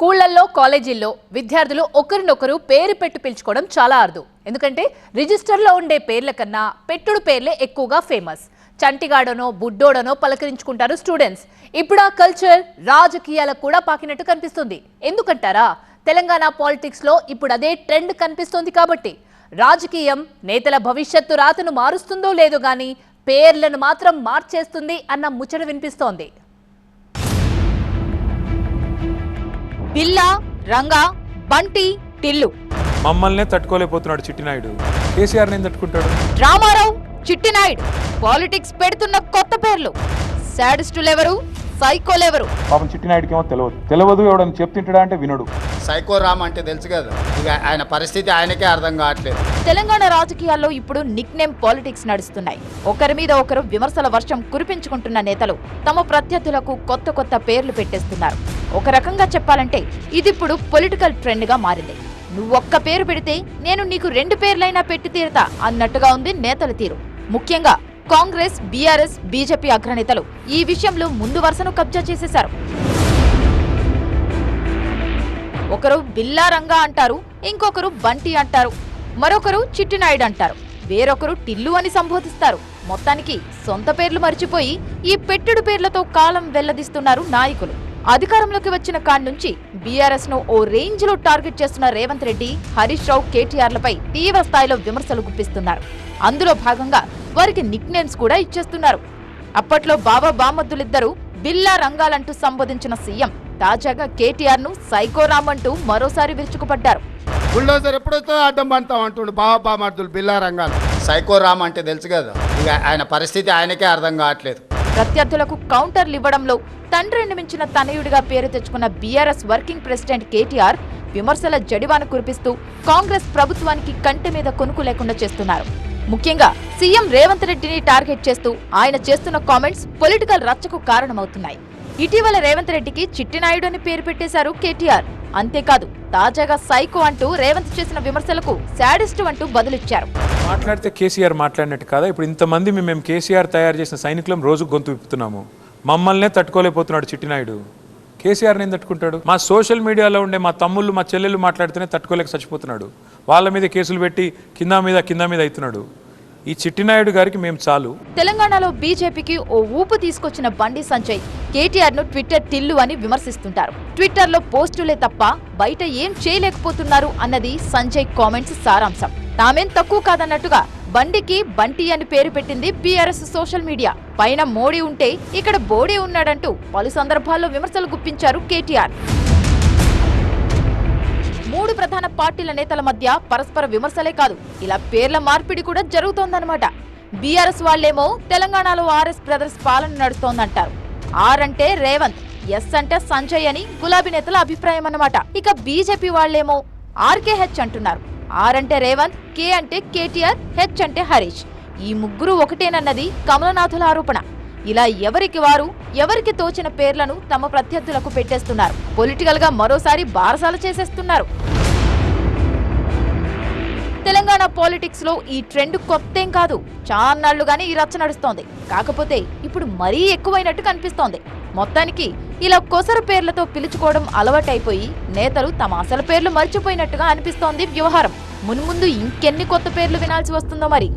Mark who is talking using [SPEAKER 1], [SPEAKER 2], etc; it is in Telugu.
[SPEAKER 1] స్కూళ్ళలో కాలేజీల్లో విద్యార్థులు ఒకరినొకరు పేరు పెట్టు పిలుచుకోవడం చాలా అరుదు. ఎందుకంటే రిజిస్టర్లో ఉండే పేర్ల కన్నా పెట్టుడు పేర్లే ఎక్కువగా ఫేమస్. చంటిగాడనో బుడ్డోడనో పలకరించుకుంటారు స్టూడెంట్స్. ఇప్పుడు ఆ కల్చర్ రాజకీయాలకు కూడా పాకినట్టు కనిపిస్తుంది. ఎందుకంటారా? తెలంగాణ పాలిటిక్స్లో ఇప్పుడు అదే ట్రెండ్ కనిపిస్తోంది కాబట్టి. రాజకీయం నేతల భవిష్యత్తు రాతను మారుస్తుందో లేదో కానీ పేర్లను మాత్రం మార్చేస్తుంది అన్న ముచ్చట వినిపిస్తోంది.
[SPEAKER 2] బిల్లా రంగా బంటి టిల్లు
[SPEAKER 3] మమ్మల్నే తట్టుకోలేకపోతున్నాడు చిట్టినాయుడు. కేసీఆర్ నేను తట్టుకుంటాడు?
[SPEAKER 2] రామారావు చిట్టినాయుడు. పాలిటిక్స్ పెడుతున్న కొత్త పేర్లు. శాడిస్టులెవరు సైకోలెవరు?
[SPEAKER 3] పాపం చిట్టినాయుడికి ఏమో తెలియదు తెలియదు ఎవడని చెప్తుంటాడా అంటే వినడు.
[SPEAKER 4] సైకో రామ్ అంటే తెలుసు కదా. ఇక ఆయన పరిస్థితి ఆయనకే అర్థం కావట్లేదు.
[SPEAKER 2] తెలంగాణ రాజకీయాల్లో ఇప్పుడు నిక్ నేమ్ పాలిటిక్స్ నడుస్తున్నాయి. ఒకరి మీద ఒకరు విమర్శల వర్షం కురిపించుకుంటున్న నేతలు తమ ప్రత్యర్థులకు కొత్త కొత్త పేర్లు పెట్టేస్తున్నారు. ఒక రకంగా చెప్పాలంటే ఇదిప్పుడు పొలిటికల్ ట్రెండ్గా మారింది. నువ్వొక్క పేరు పెడితే నేను నీకు రెండు పేర్లైనా పెట్టి తీరుతా అన్నట్టుగా ఉంది నేతల తీరు. ముఖ్యంగా కాంగ్రెస్ బీఆర్ఎస్ బీజేపీ అగ్రనేతలు ఈ విషయంలో ముందు వరుసను కబ్జా చేసేశారు. ఒకరు బిల్లా రంగా అంటారు ఇంకొకరు బంటి అంటారు మరొకరు చిట్టినాయుడు అంటారు. వేరొకరు టిల్లు అని సంబోధిస్తారు. మొత్తానికి సొంత పేర్లు మర్చిపోయి ఈ పెట్టుడు పేర్లతో కాలం వెల్లదిస్తున్నారు నాయకులు. అధికారంలోకి వచ్చిన కాడి నుంచి బీఆర్ఎస్ను ఓ రేంజ్లో టార్గెట్ చేస్తున్న రేవంత్ రెడ్డి హరీష్ రావు కేటీఆర్లపై తీవ్ర స్థాయిలో విమర్శలు గుప్పిస్తున్నారు. అందులో భాగంగా వారికి నిక్ నేమ్స్ కూడా ఇచ్చేస్తున్నారు. అప్పట్లో బాబా బామద్దులిద్దరూ బిల్లా రంగాలంటూ సంబోధించిన సీఎం తాజాగా కేటీఆర్ను సైకోరామ్ అంటూ మరోసారి విరుచుకుపడ్డారు.
[SPEAKER 4] బుల్డోజర్ ఎప్పుడైతే అడ్డం పంతాం అంటుండు బాబా బామర్దులు బిల్లా రంగాలు. సైకో రామ్ అంటే తెలుసు కదా ఇక ఆయన పరిస్థితి ఆయనకే అర్థం కావట్లేదు.
[SPEAKER 2] ప్రత్యర్థులకు కౌంటర్లు ఇవ్వడంలో తండ్రిని మించిన తనయుడిగా పేరు తెచ్చుకున్న బీఆర్ఎస్ వర్కింగ్ ప్రెసిడెంట్ కేటీఆర్ విమర్శల జడివాన కురిపిస్తూ కాంగ్రెస్ ప్రభుత్వానికి కంటి మీద కొనుకు లేకుండా చేస్తున్నారు. ముఖ్యంగా సీఎం రేవంత్ రెడ్డిని టార్గెట్ చేస్తూ ఆయన చేస్తున్న కామెంట్స్ పొలిటికల్ రచ్చకు కారణమవుతున్నాయి. ఇటీవల రేవంత్ రెడ్డికి చిట్టినాయుడు అని పేరు పెట్టేశారు కేటీఆర్. అంతేకాదు తాజాగా సైకో అంటూ రేవంత్ చేసిన విమర్శలకు శాడిస్ట్ అంటూ బదులిచ్చారు.
[SPEAKER 3] మాట్లాడితే కేసీఆర్ మాట్లాడినట్టు కాదా? ఇప్పుడు ఇంతమంది మేము మేము కేసీఆర్ తయారు చేసిన సైనికులం రోజు గొంతు విప్పుతున్నాము. మమ్మల్నే తట్టుకోలేకపోతున్నాడు చిట్టినాయుడు. కేసీఆర్ నేను తట్టుకుంటాడు? మా సోషల్ మీడియాలో ఉండే మా తమ్ముళ్ళు మా చెల్లెళ్ళు మాట్లాడితేనే తట్టుకోలేక చచ్చిపోతున్నాడు. వాళ్ళ మీద కేసులు పెట్టి కింద మీద కింద మీద అవుతున్నాడు. ఈ చిట్టినాయుడు గారికి మేము చాలు.
[SPEAKER 2] తెలంగాణలో బీజేపీకి ఓ ఊపు తీసుకొచ్చిన బండి సంజయ్ కేటీఆర్ను ట్విట్టర్ టిల్లు అని విమర్శిస్తుంటారు. ట్విట్టర్లో పోస్టులే తప్ప బయట ఏం చేయలేకపోతున్నారు అన్నది సంజయ్ కామెంట్స్ సారాంశం. తామేం తక్కువ కాదన్నట్టుగా బండికి బంటి అని పేరు పెట్టింది బీఆర్ఎస్ సోషల్ మీడియా. పైన మోడీ ఉంటే ఇక్కడ బోడీ ఉన్నాడంటూ పలు సందర్భాల్లో విమర్శలు గుప్పించారు కేటీఆర్. మూడు ప్రధాన పార్టీల నేతల మధ్య పరస్పర విమర్శలే కాదు ఇలా పేర్ల మార్పిడి కూడా జరుగుతోందన్నమాట. బీఆర్ఎస్ వాళ్ళేమో తెలంగాణలో ఆర్ఎస్ బ్రదర్స్ పాలన నడుస్తోందంటారు. ఆర్ అంటే రేవంత్ ఎస్ అంటే సంజయ్ అని గులాబీ నేతల అభిప్రాయం అన్నమాట ఇక బీజేపీ వాళ్ళేమో ఆర్కేహెచ్ అంటున్నారు. ఆర్ అంటే రేవంత్ కే అంటే కేటీఆర్ హెచ్ అంటే హరీష్. ఈ ముగ్గురు ఒకటేనన్నది కమలనాథుల ఆరోపణ. ఇలా ఎవరికి వారు ఎవరికి తోచిన పేర్లను తమ ప్రత్యర్థులకు పెట్టేస్తున్నారు. పొలిటికల్గా మరోసారి బారసాల చేసేస్తున్నారు. తెలంగాణ పాలిటిక్స్లో ఈ ట్రెండ్ కొత్తేం కాదు. చాన్నాళ్ళుగానే ఈ రచ్చ నడుస్తోంది. కాకపోతే ఇప్పుడు మరీ ఎక్కువైనట్టు కనిపిస్తోంది. మొత్తానికి ఇలా కొసర పేర్లతో పిలుచుకోవడం అలవాటైపోయి నేతలు తమ అసలు పేర్లు మర్చిపోయినట్టుగా అనిపిస్తోంది వ్యవహారం. మున్ముందు ఇంకెన్ని కొత్త పేర్లు వినాల్సి వస్తుందో మరి.